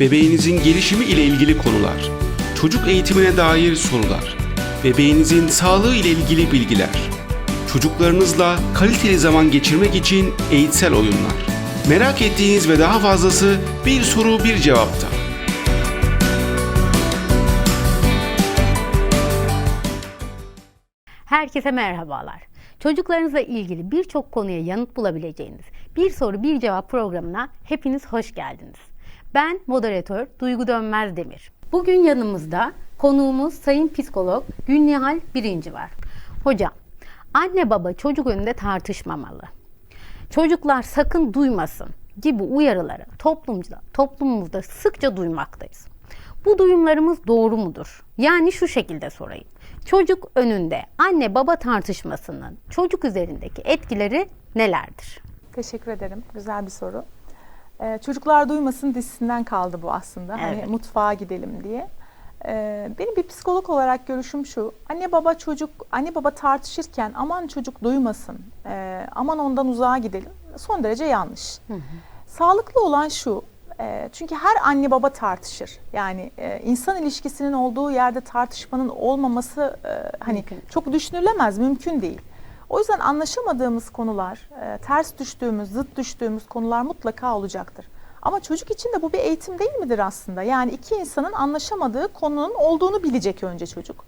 bebeğinizin gelişimi ile ilgili konular, çocuk eğitimine dair sorular, bebeğinizin sağlığı ile ilgili bilgiler, çocuklarınızla kaliteli zaman geçirmek için eğitsel oyunlar. Merak ettiğiniz ve daha fazlası bir soru bir cevapta. Herkese merhabalar. Çocuklarınızla ilgili birçok konuya yanıt bulabileceğiniz Bir Soru Bir Cevap programına hepiniz hoş geldiniz. Ben moderatör Duygu Dönmez Demir. Bugün yanımızda konuğumuz Sayın Psikolog Gülnihal Birinci var. Hocam, anne baba çocuk önünde tartışmamalı. Çocuklar sakın duymasın gibi uyarıları toplumda, toplumumuzda sıkça duymaktayız. Bu duyumlarımız doğru mudur? Yani şu şekilde sorayım. Çocuk önünde anne baba tartışmasının çocuk üzerindeki etkileri nelerdir? Teşekkür ederim. Güzel bir soru. Ee, Çocuklar Duymasın dizisinden kaldı bu aslında. Hani Evet. mutfağa gidelim diye. Ee, benim bir psikolog olarak görüşüm şu. Anne baba çocuk, anne baba tartışırken aman çocuk duymasın, ee, aman ondan uzağa gidelim. Son derece yanlış. Sağlıklı olan şu. e, çünkü her anne baba tartışır. Yani e, insan ilişkisinin olduğu yerde tartışmanın olmaması e, hani Mümkün. çok düşünülemez, mümkün değil. O yüzden anlaşamadığımız konular, e, ters düştüğümüz, zıt düştüğümüz konular mutlaka olacaktır. Ama çocuk için de bu bir eğitim değil midir aslında? Yani iki insanın anlaşamadığı konunun olduğunu bilecek önce çocuk.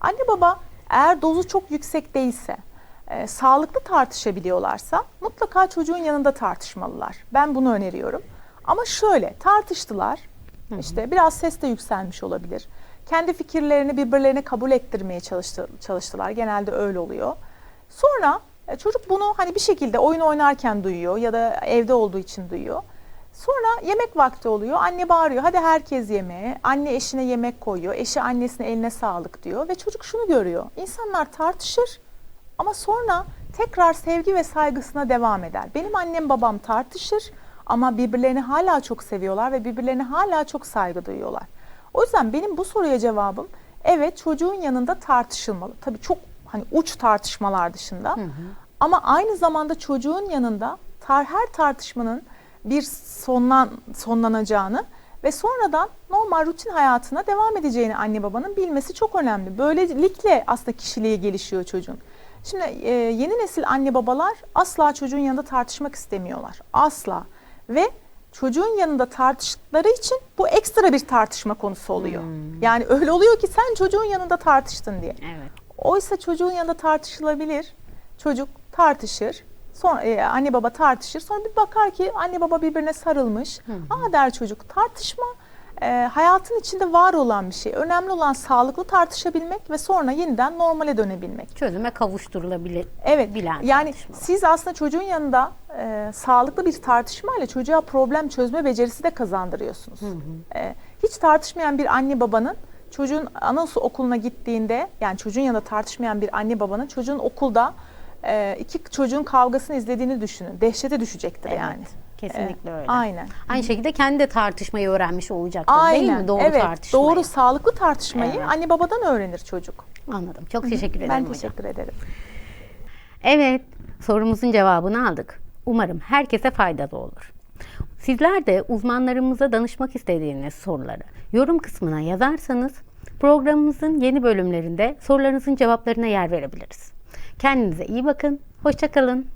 Anne baba eğer dozu çok yüksek değilse, e, sağlıklı tartışabiliyorlarsa mutlaka çocuğun yanında tartışmalılar. Ben bunu öneriyorum. Ama şöyle tartıştılar, işte biraz ses de yükselmiş olabilir. Kendi fikirlerini birbirlerine kabul ettirmeye çalıştı, çalıştılar. Genelde öyle oluyor. Sonra e, çocuk bunu hani bir şekilde oyun oynarken duyuyor ya da evde olduğu için duyuyor. Sonra yemek vakti oluyor. Anne bağırıyor. Hadi herkes yemeğe. Anne eşine yemek koyuyor. Eşi annesine eline sağlık diyor ve çocuk şunu görüyor. İnsanlar tartışır ama sonra tekrar sevgi ve saygısına devam eder. Benim annem babam tartışır ama birbirlerini hala çok seviyorlar ve birbirlerine hala çok saygı duyuyorlar. O yüzden benim bu soruya cevabım evet çocuğun yanında tartışılmalı. Tabii çok hani uç tartışmalar dışında. Ama aynı zamanda çocuğun yanında tar her tartışmanın bir sonlan sonlanacağını ve sonradan normal rutin hayatına devam edeceğini anne babanın bilmesi çok önemli. Böylelikle aslında kişiliği gelişiyor çocuğun. Şimdi e, yeni nesil anne babalar asla çocuğun yanında tartışmak istemiyorlar. Asla. Ve çocuğun yanında tartıştıkları için bu ekstra bir tartışma konusu oluyor. Yani öyle oluyor ki sen çocuğun yanında tartıştın diye. Evet. Oysa çocuğun yanında tartışılabilir. Çocuk tartışır. Sonra e, anne baba tartışır. Sonra bir bakar ki anne baba birbirine sarılmış. Aa der çocuk tartışma e, hayatın içinde var olan bir şey. Önemli olan sağlıklı tartışabilmek ve sonra yeniden normale dönebilmek. Çözüme kavuşturulabilir. Evet. Bilen yani siz aslında çocuğun yanında e, sağlıklı bir tartışmayla çocuğa problem çözme becerisi de kazandırıyorsunuz. E, hiç tartışmayan bir anne babanın çocuğun anaokulu okuluna gittiğinde yani çocuğun yanında tartışmayan bir anne babanın çocuğun okulda e, iki çocuğun kavgasını izlediğini düşünün. Dehşete düşecektir Evet, yani. Kesinlikle E, öyle. Aynen. Aynı şekilde kendi de tartışmayı öğrenmiş olacaktır Aynen. değil mi? Doğru evet, tartışmayı. Doğru sağlıklı tartışmayı Evet. anne babadan öğrenir çocuk. Anladım. Çok teşekkür ederim Ben hocam. teşekkür ederim. Evet, sorumuzun cevabını aldık. Umarım herkese faydalı olur. Sizler de uzmanlarımıza danışmak istediğiniz soruları yorum kısmına yazarsanız programımızın yeni bölümlerinde sorularınızın cevaplarına yer verebiliriz. Kendinize iyi bakın, hoşçakalın.